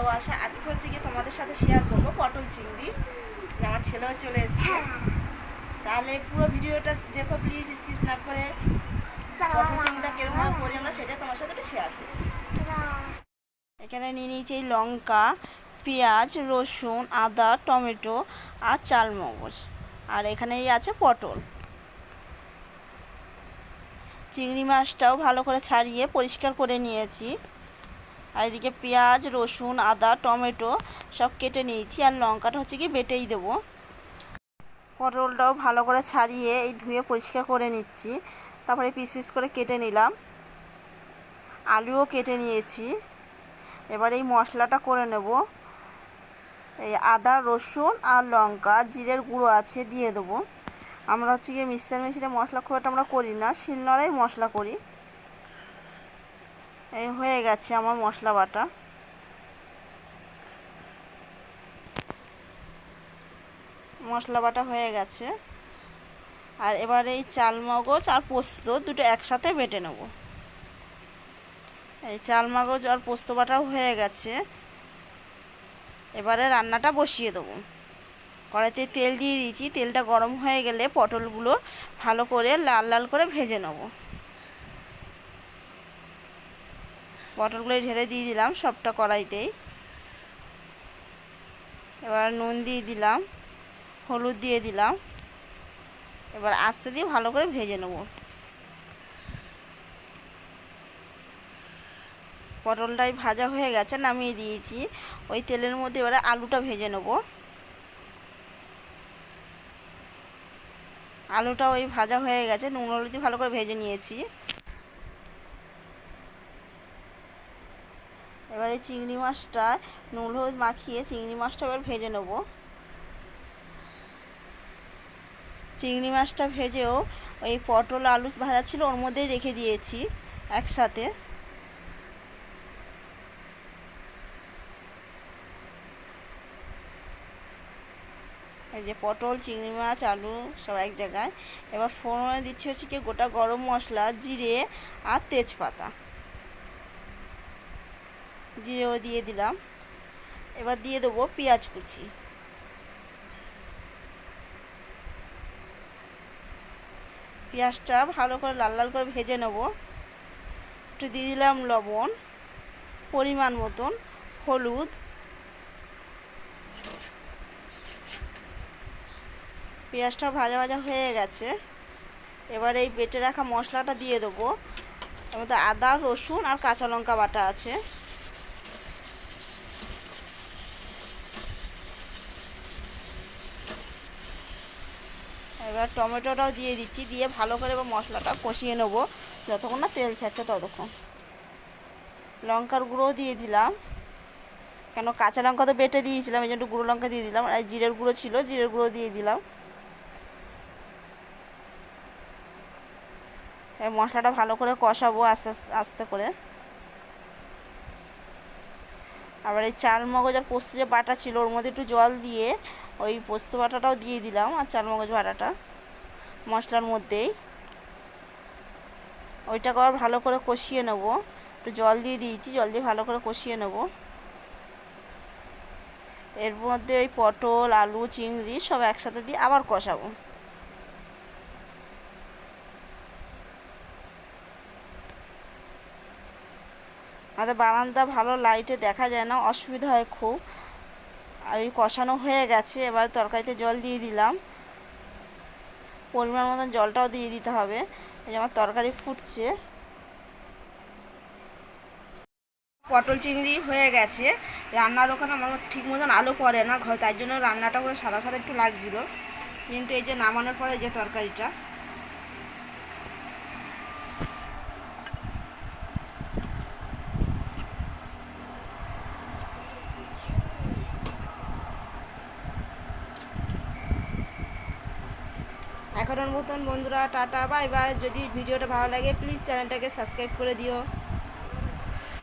ভালোবাসা। আজকে হচ্ছে গিয়ে তোমাদের সাথে শেয়ার করব পটল চিংড়ি। আমার ছেলেও চলে এসছে। তাহলে পুরো ভিডিওটা দেখো প্লিজ স্কিপ না করে। পটল চিংড়িটা কীরকম করি আমরা সেটা তোমার সাথে শেয়ার করব এখানে নিয়ে নিয়েছি এই লঙ্কা পেঁয়াজ রসুন আদা টমেটো আর চালমগজ। আর এখানেই আছে পটল। চিংড়ি মাছটাও ভালো করে ছাড়িয়ে পরিষ্কার করে নিয়েছি। আর এদিকে পেঁয়াজ, রসুন, আদা, টমেটো সব কেটে নিয়েছি। আর লঙ্কাটা হচ্ছে কি বেটেই দেবো। পটলটাও ভালো করে ছাড়িয়ে এই ধুয়ে পরিষ্কার করে নিচ্ছি। তারপরে পিস পিস করে কেটে নিলাম। আলুও কেটে নিয়েছি। এবার এই মশলাটা করে নেব। এই আদা, রসুন আর লঙ্কা, জিরের গুঁড়ো আছে, দিয়ে দেবো। আমরা হচ্ছে গিয়ে মিক্সার মেশিনে মশলা খুব একটা আমরা করি না, শিলনোড়াই মশলা করি। এই হয়ে গেছে আমার মশলা বাটা। মশলা বাটা হয়ে গেছে। আর এবার এই চাল মগজ আর পোস্ত দুটো একসাথে বেটে নেব। এই চাল মগজ আর পোস্ত বাটাও হয়ে গেছে। এবারে রান্নাটা বসিয়ে দেবো। কড়াইতে তেল দিয়ে দিয়েছি। তেলটা গরম হয়ে গেলে পটলগুলো ভালো করে লাল লাল করে ভেজে নেব। পটলগুলো ঢেলে দিয়ে দিলাম সবটা কড়াইতেই। এবার নুন দিয়ে দিলাম, হলুদ দিয়ে দিলাম। এবার আস্তে দিয়ে ভালো করে ভেজে নেব। পটলটাই ভাজা হয়ে গেছে, নামিয়ে দিয়েছি। ওই তেলের মধ্যে এবারে আলুটা ভেজে নেব। আলুটা ওই ভাজা হয়ে গেছে, নুন হলুদ দিয়ে ভালো করে ভেজে নিয়েছি। এবারে চিংড়ি মাছটা, নুন হলুদ মাখিয়ে চিংড়ি মাছটা এবার ভেজে নেব। চিংড়ি মাছটা ভেজেও ওই পটল, আলু ভাজা ছিল, ওর মধ্যেই রেখে দিয়েছি একসাথে। এই যে পটল, চিংড়ি মাছ, আলু সব এক জায়গায়। এবার ফোড়নে দিচ্ছি হচ্ছে কি গোটা গরম মশলা, জিরে আর তেজপাতা। জিরেও দিয়ে দিলাম। এবার দিয়ে দেবো পেঁয়াজ কুচি। পেঁয়াজটা ভালো করে লাল লাল করে ভেজে নেব। একটু দিয়ে দিলাম লবণ, পরিমাণ মতন হলুদ। পেঁয়াজটা ভাজা ভাজা হয়ে গেছে। এবার এই বেটে রাখা মশলাটা দিয়ে দেবো। মধ্যে আদা, রসুন আর কাঁচা লঙ্কা বাটা আছে। এবার টমেটোটাও দিয়ে দিচ্ছি, দিয়ে ভালো করে এবার মশলাটা কষিয়ে নেব। যতক্ষণ না তেল ছাড়ছে ততক্ষণ। লঙ্কার গুঁড়ো দিয়ে দিলাম। কেন কাঁচা লঙ্কা তো বেটে দিয়েছিলাম, এই জন্য গুঁড়ো লঙ্কা দিয়ে দিলাম। আর জিরের গুঁড়ো ছিল, জিরের গুঁড়ো দিয়ে দিলাম। মশলাটা ভালো করে কষাবো আস্তে আস্তে করে। আবার এই চাল মগজ আর পোস্ত যে বাটা ছিল, ওর মধ্যে একটু জল দিয়ে ওই পোস্ত বাটাটাও দিয়ে দিলাম, আর চাল মগজ বাটাটা মশলার মধ্যেই। ওইটাকে আবার ভালো করে কষিয়ে নেব। একটু জল দিয়ে দিয়েছি, জল দিয়ে ভালো করে কষিয়ে নেব। এর মধ্যে ওই পটল, আলু, চিংড়ি সব একসাথে দিয়ে আবার কষাবো। আমাদের বারান্দা ভালো লাইটে দেখা যায় না, অসুবিধা হয় খুব। আর ওই কষানো হয়ে গেছে, এবার তরকারিতে জল দিয়ে দিলাম। পরিমাণ মতন জলটাও দিয়ে দিতে হবে। এই যে আমার তরকারি ফুটছে। পটল চিংড়ি হয়ে গেছে। রান্নার ওখানে আমার ঠিক মতন আলো পড়ে না, ঘর তাই জন্য রান্নাটা করে সাদা সাদা একটু লাগছিল। কিন্তু এই যে নামানোর পরে যে তরকারিটা। এখনের মতন বন্ধুরা, টাটা বাই বাই যদি ভিডিওটা ভালো লাগে প্লিজ চ্যানেলটাকে সাবস্ক্রাইব করে দিও।